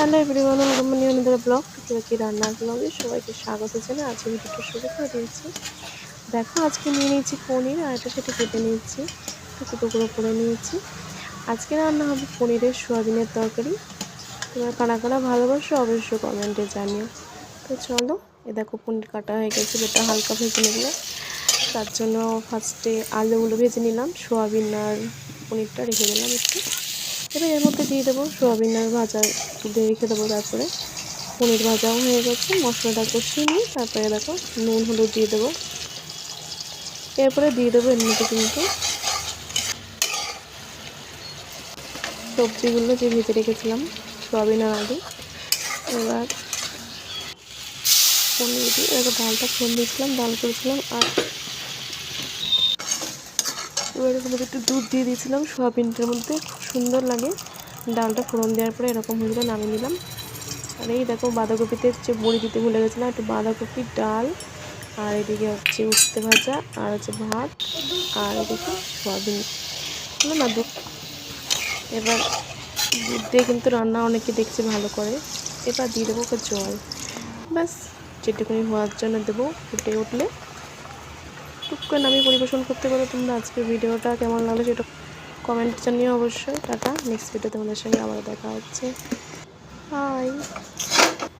Hello everyone, welcome নিয়মিত blog. টুকিবাকি রান্নার ব্লগে সবাইকে স্বাগত জানাই। আজকে ভিডিওটা শুরু করে দিয়েছি। দেখো, আজকে নিয়ে নিয়েছি পনির আর এটা সেটা কেটে নিয়েছি। টুকরো টুকরো করে নিয়েছি। আজকে রান্না হবে পনিরের সোয়াবিনের তরকারি। তোমরা কারা কারা ভালোবাসো অবশ্যই কমেন্টে জানিও। তো চলো, এ দেখো পনির কাটা হয়ে গেছে এটা হালকা ভেজে নিলাম তার জন্য ফার্স্টে আলুগুলো ভেজে নিলাম, সোয়াবিন আর পনিরটা রেখে দিলাম একটু। এবার এর মধ্যে দিয়ে দেবো সোয়াবিন আর ভাজা তুলে রেখে দেবো তারপরে। পনির ভাজাও হয়ে গেছে, মশলাটা কষিয়ে নিই তারপরে দেখো নুন, হলুদ দিয়ে দেবো। এরপরে দিয়ে দেবো এর মধ্যে কিন্তু সবজিগুলো যে ভেজে রেখেছিলাম, সোয়াবিন আর আলু। এবার পনির দিয়ে এবার ডালটা ফোন দিয়েছিলাম, ডাল করেছিলাম আর এবার এর মধ্যে একটু দুধ দিয়ে দিয়েছিলাম, সোয়াবিনটার মধ্যে। খুব সুন্দর লাগে। ডালটা ফোড়ন দেওয়ার পরে এরকম হয়ে নামিয়ে নিলাম। আর এই দেখো, বাঁধাকপিতে যে বড়ি দিতে ভুলে গেছিলাম, একটু বাঁধাকপির ডাল, আর এদিকে হচ্ছে উঠতে ভাজা, আর হচ্ছে ভাত, আর এদিকে সোয়াবিন। না দুধ এবার দুধ দিয়ে কিন্তু রান্না অনেকে দেখছে ভালো করে। এবার দিয়ে দেবো জল। ব্যাস, যেটুকুনি হওয়ার জন্য দেবো ফুটে উঠলে। টুক করে পরিবেশন করতে পারো তোমরা। আজকের ভিডিওটা কেমন লাগল সেটা কমেন্ট জানিও অবশ্যই। টাটা নেক্সট ভিডিও তোমাদের সঙ্গে আবার দেখা হচ্ছে। বাই